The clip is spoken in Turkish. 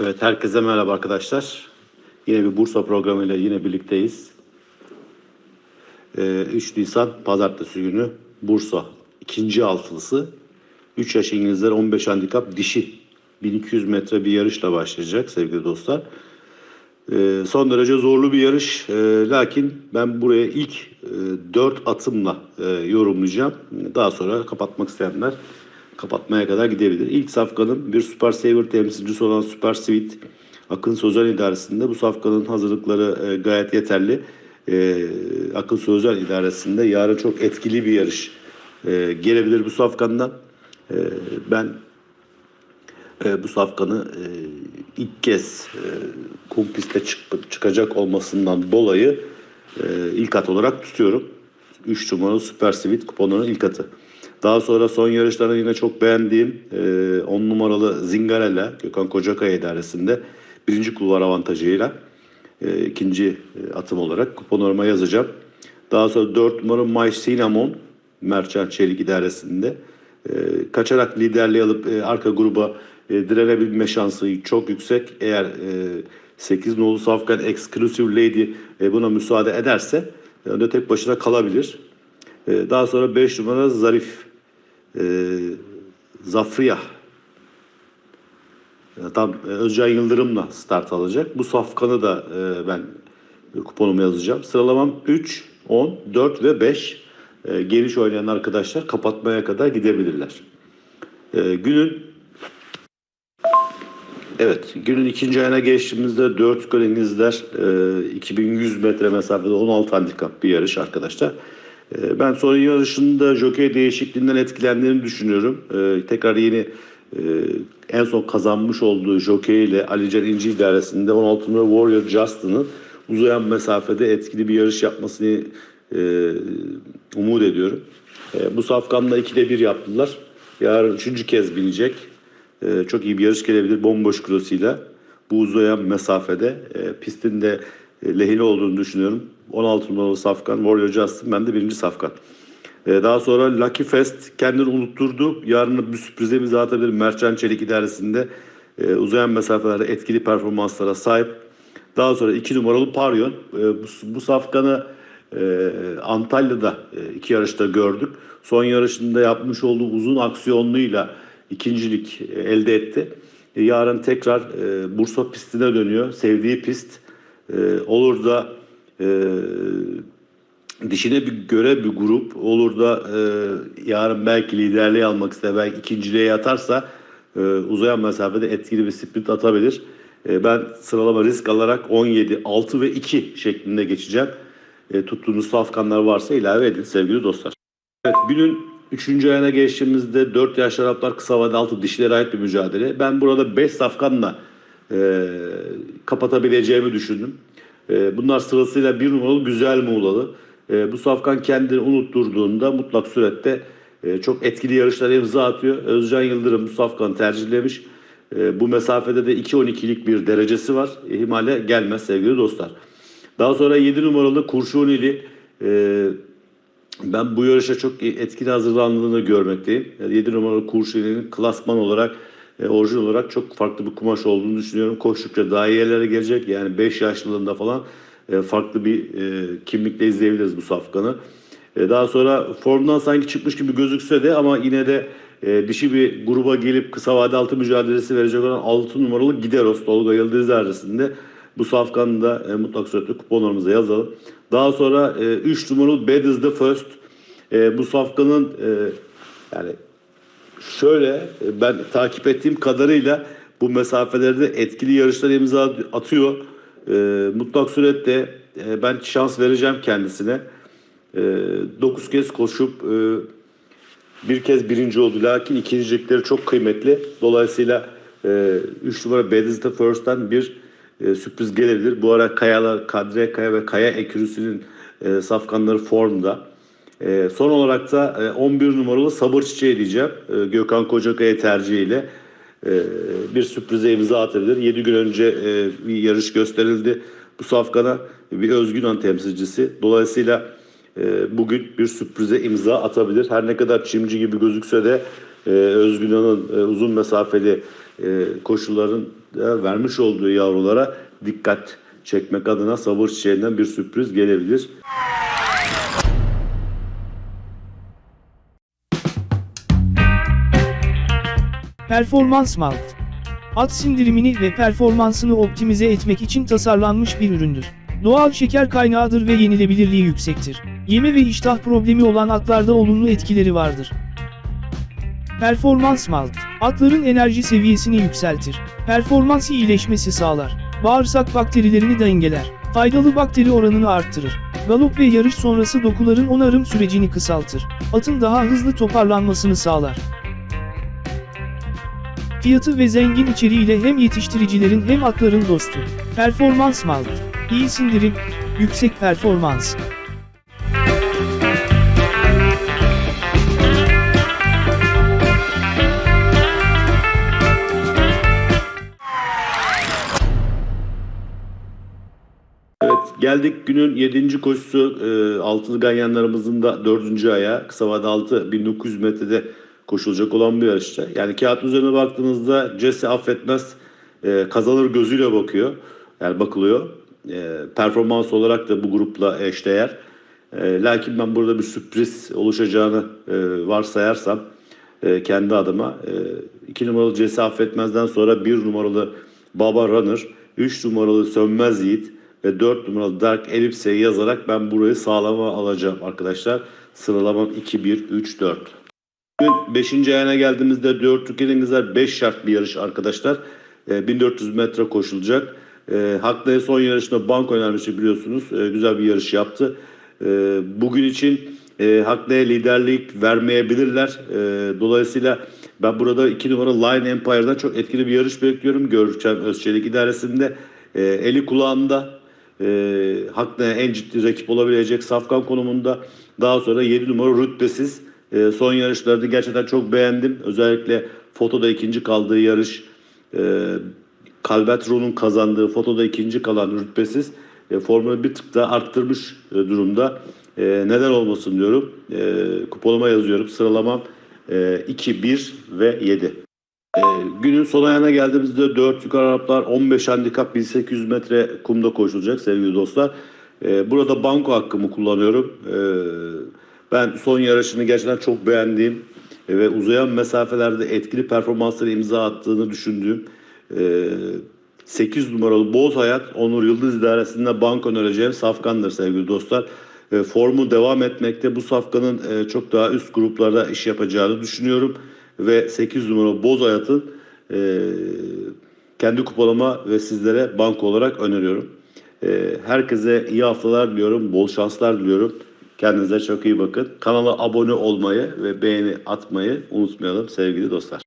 Evet, herkese merhaba arkadaşlar. Yine bir Bursa programıyla yine birlikteyiz. Ee, 3 Nisan Pazartesi günü Bursa ikinci altılısı. 3 yaş İngilizler 15 handikap dişi 1200 metre bir yarışla başlayacak sevgili dostlar. Ee, son derece zorlu bir yarış. Ee, lakin ben buraya ilk e, 4 atımla e, yorumlayacağım. Daha sonra kapatmak isteyenler kapatmaya kadar gidebilir. İlk safkanın bir Super Saver temsilcisi olan Super Sweet Akın Sözel İdaresi'nde bu safkanın hazırlıkları e, gayet yeterli. E, Akın Sözel İdaresi'nde yarın çok etkili bir yarış e, gelebilir bu safkandan. Ben bu safkanı ilk kez e, kum piste çık- çıkacak olmasından dolayı ilk at olarak tutuyorum. 3 numaralı Super Sweet kuponunun ilk atı. Daha sonra son yarışlarda yine çok beğendiğim 10 numaralı Zingarella Gökhan Kocakaya idaresinde birinci kulvar avantajıyla e, ikinci e, atım olarak kuponoruma yazacağım. Daha sonra 4 numara My Cinnamon Merchant Çelik idaresinde e, kaçarak liderliği alıp e, arka gruba e, direnebilme şansı çok yüksek. Eğer e, 8 nolu Safkan Exclusive Lady e, buna müsaade ederse e, önde tek başına kalabilir. E, daha sonra 5 numara Zarif e, Zafriyah e, Tam e, Özcan Yıldırım'la start alacak. Bu safkanı da e, ben kuponumu yazacağım. Sıralamam 3, 10, 4 ve 5. E, geniş oynayan arkadaşlar kapatmaya kadar gidebilirler. E, günün Evet, günün ikinci ayına geçtiğimizde 4 gol İngilizler e, 2100 metre mesafede 16 handikap bir yarış arkadaşlar. E, ben son yarışında jokey değişikliğinden etkilendiğini düşünüyorum. E, tekrar yeni e, en son kazanmış olduğu jokey ile Alican İnci idaresinde 16 numara Warrior Justin'ın uzayan mesafede etkili bir yarış yapmasını e, umut ediyorum. E, bu safkanla 2'de 1 yaptılar. Yarın üçüncü kez binecek. Ee, çok iyi bir yarış gelebilir bomboş krosuyla. Bu uzayan mesafede e, pistin de e, lehine olduğunu düşünüyorum. 16 numaralı Safkan, Warrior Justin, ben de birinci Safkan. Ee, daha sonra Lucky Fest kendini unutturdu. Yarın bir sürprize imza atabilir. Merchant Çelik idaresinde e, uzayan mesafelerde etkili performanslara sahip. Daha sonra 2 numaralı Paryon. E, bu, bu Safkan'ı e, Antalya'da e, iki yarışta gördük. Son yarışında yapmış olduğu uzun aksiyonluğuyla ikincilik e, elde etti. E, yarın tekrar e, Bursa pistine dönüyor. Sevdiği pist. E, olur da e, dişine bir göre bir grup olur da e, yarın belki liderliği almak ister, belki ikinciliğe yatarsa e, uzayan mesafede etkili bir sprint atabilir. E, ben sıralama risk alarak 17, 6 ve 2 şeklinde geçeceğim. E, tuttuğunuz safkanlar varsa ilave edin sevgili dostlar. Evet günün 3. ayına geçtiğimizde 4 yaş Araplar kısa vade altı dişlere ait bir mücadele. Ben burada 5 safkanla e, kapatabileceğimi düşündüm. E, bunlar sırasıyla bir numaralı Güzel Muğlalı. E, bu safkan kendini unutturduğunda mutlak surette e, çok etkili yarışlara imza atıyor. Özcan Yıldırım bu safkanı tercihlemiş. E, bu mesafede de 2.12'lik bir derecesi var. İhmale gelmez sevgili dostlar. Daha sonra 7 numaralı Kurşunili e, ben bu yarışa çok etkili hazırlandığını görmekteyim. Yani 7 numaralı Kurşunili'nin klasman olarak, e, orijinal olarak çok farklı bir kumaş olduğunu düşünüyorum. Koştukça daha iyi yerlere gelecek. Yani 5 yaşlılığında falan e, farklı bir e, kimlikle izleyebiliriz bu safkanı. E, daha sonra formdan sanki çıkmış gibi gözükse de ama yine de e, dişi bir gruba gelip kısa vade altı mücadelesi verecek olan 6 numaralı Gideros Tolga Yıldız arasında bu safkanı da e, mutlak suretle kuponlarımıza yazalım. Daha sonra 3 e, numaralı Bad is the First. E, bu safkanın e, yani şöyle e, ben takip ettiğim kadarıyla bu mesafelerde etkili yarışlar imza atıyor. E, mutlak suretle e, ben şans vereceğim kendisine. 9 kez koşup e, bir kez birinci oldu. Lakin ikincilikleri çok kıymetli. Dolayısıyla 3 numara Bad the First'ten bir e, sürpriz gelebilir. Bu ara Kayalar, Kadriye Kaya ve Kaya Ekürüsü'nün e, safkanları formda. E, son olarak da e, 11 numaralı Sabır Çiçeği diyeceğim. E, Gökhan Kocakaya tercihiyle e, bir sürprize imza atabilir. 7 gün önce e, bir yarış gösterildi. Bu safkana bir Özgün temsilcisi. Dolayısıyla e, bugün bir sürprize imza atabilir. Her ne kadar çimci gibi gözükse de e, Özgün An'ın e, uzun mesafeli e, koşulların da vermiş olduğu yavrulara dikkat çekmek adına sabır çiçeğinden bir sürpriz gelebilir. Performans Malt. At sindirimini ve performansını optimize etmek için tasarlanmış bir üründür. Doğal şeker kaynağıdır ve yenilebilirliği yüksektir. Yeme ve iştah problemi olan atlarda olumlu etkileri vardır. Performans Malt, atların enerji seviyesini yükseltir. Performans iyileşmesi sağlar. Bağırsak bakterilerini dengeler. Faydalı bakteri oranını arttırır. Galop ve yarış sonrası dokuların onarım sürecini kısaltır. Atın daha hızlı toparlanmasını sağlar. Fiyatı ve zengin içeriğiyle hem yetiştiricilerin hem atların dostu. Performans Malt. İyi sindirim, yüksek performans. Geldik günün 7. koşusu e, ganyanlarımızın da 4. aya kısa vade 6 1900 metrede koşulacak olan bir yarışta. Yani kağıt üzerine baktığınızda Jesse affetmez e, kazanır gözüyle bakıyor. Yani bakılıyor. E, performans olarak da bu grupla eşdeğer. E, lakin ben burada bir sürpriz oluşacağını e, varsayarsam e, kendi adıma 2 numaralı Jesse affetmezden sonra 1 numaralı Baba Runner, 3 numaralı Sönmez Yiğit ve 4 numaralı Dark Ellipse'yi yazarak ben burayı sağlama alacağım arkadaşlar. Sıralamam 2-1-3-4. Bugün 5. ayağına geldiğimizde 4 Türkiye İngilizler 5 şart bir yarış arkadaşlar. E, 1400 metre koşulacak. E, Hakkı'ya son yarışında bank önermişti biliyorsunuz. E, güzel bir yarış yaptı. E, bugün için e, Hakkı'ya liderlik vermeyebilirler. E, dolayısıyla ben burada 2 numara Line Empire'dan çok etkili bir yarış bekliyorum. Görkem Özçelik idaresinde. E, eli kulağında e, Hakkı'ya en ciddi rakip olabilecek Safkan konumunda. Daha sonra 7 numara rütbesiz. E, son yarışlarda gerçekten çok beğendim. Özellikle fotoda ikinci kaldığı yarış. E, Calvetron'un kazandığı fotoda ikinci kalan rütbesiz e, formunu bir tık daha arttırmış e, durumda. E, neden olmasın diyorum. E, kupolama yazıyorum. Sıralamam e, 2, 1 ve 7. E, günün son ayağına geldiğimizde 4 yukarı Araplar 15 handikap 1800 metre kumda koşulacak sevgili dostlar. E, burada banko hakkımı kullanıyorum. E, ben son yarışını gerçekten çok beğendiğim e, ve uzayan mesafelerde etkili performansları imza attığını düşündüğüm e, 8 numaralı Boz Hayat Onur Yıldız idaresinde bank önereceğim Safkan'dır sevgili dostlar. E, formu devam etmekte. Bu Safkan'ın e, çok daha üst gruplarda iş yapacağını düşünüyorum. Ve 8 numaralı Boz Hayat'ın e, kendi kupalama ve sizlere bank olarak öneriyorum. E, herkese iyi haftalar diliyorum. Bol şanslar diliyorum. Kendinize çok iyi bakın. Kanala abone olmayı ve beğeni atmayı unutmayalım sevgili dostlar.